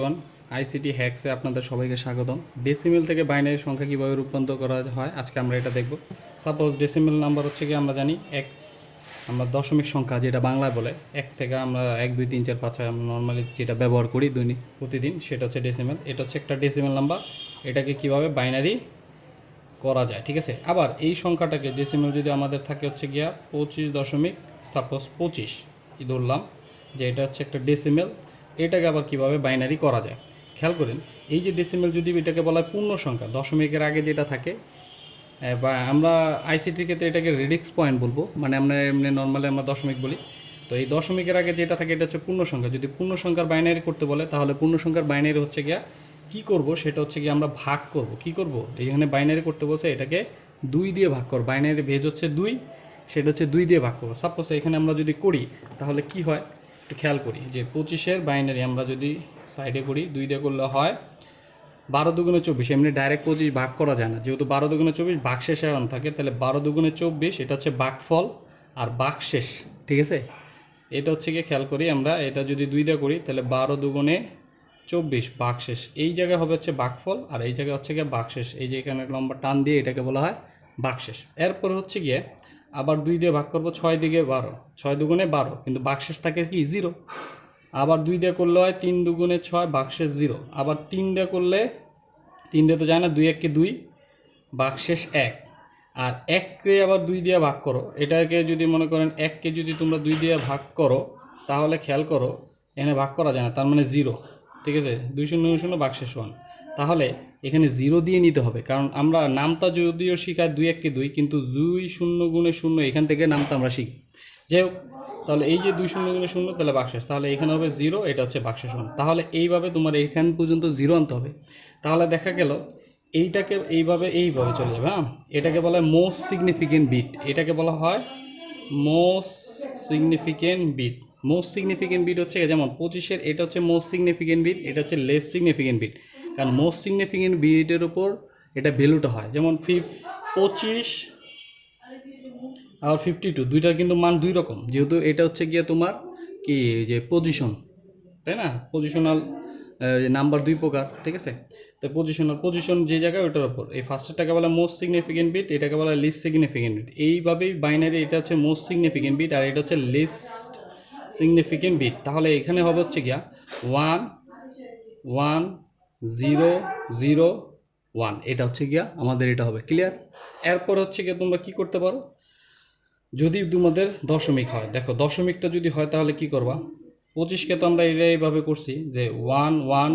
One ICT হ্যাক্সে আপনাদের সবাইকে স্বাগতম। ডেসিমেল থেকে বাইনারি সংখ্যা কীভাবে রূপান্তর করা হয়, আজকে আমরা এটা দেখব। সাপোজ ডেসিমেল নাম্বার হচ্ছে কি, আমরা জানি এক, আমরা দশমিক সংখ্যা যেটা বাংলায় বলে, এক থেকে আমরা এক, দুই, তিন, চার, পাঁচ, ছয়, আমরা নর্মালি যেটা ব্যবহার করি দৈনিক, প্রতিদিন, সেটা হচ্ছে ডেসিমেল এটা হচ্ছে একটা ডেসিমেল নাম্বার এটাকে কীভাবে বাইনারি করা যায়, ঠিক আছে? আবার এই সংখ্যাটাকে ডেসিমেল যদি আমাদের থাকে হচ্ছে গিয়া পঁচিশ দশমিক সাপোজ পঁচিশ ধরলাম যে এটা হচ্ছে একটা ডেসিমেল এটাকে আবার কীভাবে বাইনারি করা যায়? খেয়াল করেন, এই যে ডেসিমেল যদি এটাকে বলা হয় পূর্ণ সংখ্যা, দশমিকের আগে যেটা থাকে বা আমরা আইসিটির ক্ষেত্রে এটাকে রেডিক্স পয়েন্ট বলব মানে আমরা এমনি নর্মালি আমরা দশমিক বলি। তো এই দশমিকের আগে যেটা থাকে, এটা হচ্ছে পূর্ণ সংখ্যা। যদি পূর্ণ সংখ্যার বাইনারি করতে বলে, তাহলে পূর্ণ সংখ্যার বাইনারি হচ্ছে গিয়া, কি করব? সেটা হচ্ছে গিয়ে আমরা ভাগ করব। কি করব? এখানে বাইনারি করতে বলছে, এটাকে দুই দিয়ে ভাগ করব বাইনারি ভেজ হচ্ছে দুই, সেটা হচ্ছে দুই দিয়ে ভাগ করব সাপোজ এখানে আমরা যদি করি, তাহলে কি হয়? একটু খেয়াল করি যে পঁচিশের বাইনারি আমরা যদি সাইডে করি, দুই দিয়ে করলে হয় বারো দুগুণে চব্বিশ। এমনি ডাইরেক্ট পঁচিশ ভাগ করা যায় না। যেহেতু বারো দুগুণে চব্বিশ ভাগ শেষে এখন থাকে, তাহলে বারো দুগুণে চব্বিশ, এটা হচ্ছে বাঘফল আর বাঘ শেষ। ঠিক আছে? এটা হচ্ছে গিয়ে খেয়াল করি আমরা, এটা যদি দুই দিয়ে করি, তাহলে বারো দুগুণে চব্বিশ বাঘ শেষ। এই জায়গায় হবে হচ্ছে বাঘফল আর এই জায়গায় হচ্ছে গিয়ে বাঘ শেষ। এই যে এখানে লম্বা টান দিয়ে এটাকে বলা হয় বাঘ শেষ। এরপর হচ্ছে গিয়ে আবার দুই দিয়ে ভাগ করব, ছয় দিকে বারো। ছয় দুগুণে বারো, কিন্তু শেষ থাকে কি? জিরো। আবার দুই দিয়ে করলে হয় তিন দুগুণে ছয় বাক্সেস জিরো। আবার তিন দিয়ে করলে, তিন দিয়ে তো যায় না, দুই এককে দুই বাক্সেস এক। আর এককে আবার দুই দিয়ে ভাগ করো। এটাকে যদি মনে করেন এককে যদি তোমরা দুই দিয়ে ভাগ করো, তাহলে খেয়াল করো, এখানে ভাগ করা যায় না, তার মানে জিরো। ঠিক আছে? দুই শূন্য শূন্য বাক্সেস ওয়ান তাহলে এখানে জিরো দিয়ে নিতে হবে। কারণ আমরা নামটা যদিও শিখাই দুই এককে দুই, কিন্তু দুই শূন্য গুণে শূন্য, এখান থেকে নামটা আমরা শিখি। যাই হোক, তাহলে এই যে দুই শূন্য গুণে শূন্য, তাহলে বাক্সেস তাহলে এখানে হবে জিরো এটা হচ্ছে বাক্সেস ওয়ান তাহলে এইভাবে তোমার এখান পর্যন্ত জিরো আনতে হবে। তাহলে দেখা গেল, এইটাকে এইভাবে এইভাবে চলে যাবে হ্যাঁ? এটাকে বলা হয় মোস্ট সিগনিফিকেন্ট বিট এটাকে বলা হয় most significant bit most significant bit হচ্ছে যেমন পঁচিশের, এটা হচ্ছে মোস্ট সিগনিফিকেন্ট বিট এটা হচ্ছে লেস সিগনিফিকেন্ট বিট কারণ মোস্ট সিগনিফিকেন্ট বিটের উপর এটা ভ্যালুটা হয়। যেমন ফিফ পঁচিশ আর ফিফটি টু দুইটার কিন্তু মান দুই রকম। যেহেতু এটা হচ্ছে গিয়ে তোমার কি যে পজিশন তাই না? পজিশনাল নাম্বার দুই প্রকার, ঠিক আছে? তো পজিশনাল পজিশন যে জায়গায় ওটার উপর। এই ফার্স্টেরটাকে বলা মোস্ট সিগনিফিকেন্ট বিট এটাকে বলা লিস্ট সিগনিফিকেন্ট বিট এইভাবেই বাইনারি এটা হচ্ছে মোস্ট সিগনিফিকেন্ট বিট আর এটা হচ্ছে লিস্ট সিগনিফিকেন্ট বিট তাহলে এখানে হবে হচ্ছে গিয়া one one zero zero, one. এটা হচ্ছে গিয়া আমাদের এটা হবে ক্লিয়ার এরপর হচ্ছে গিয়ে তোমরা কি করতে পারো? যদি তোমাদের দশমিক হয়, দেখো দশমিকটা যদি হয় তাহলে কি করবা? পঁচিশকে তো আমরা এইভাবে করছি যে ওয়ান ওয়ান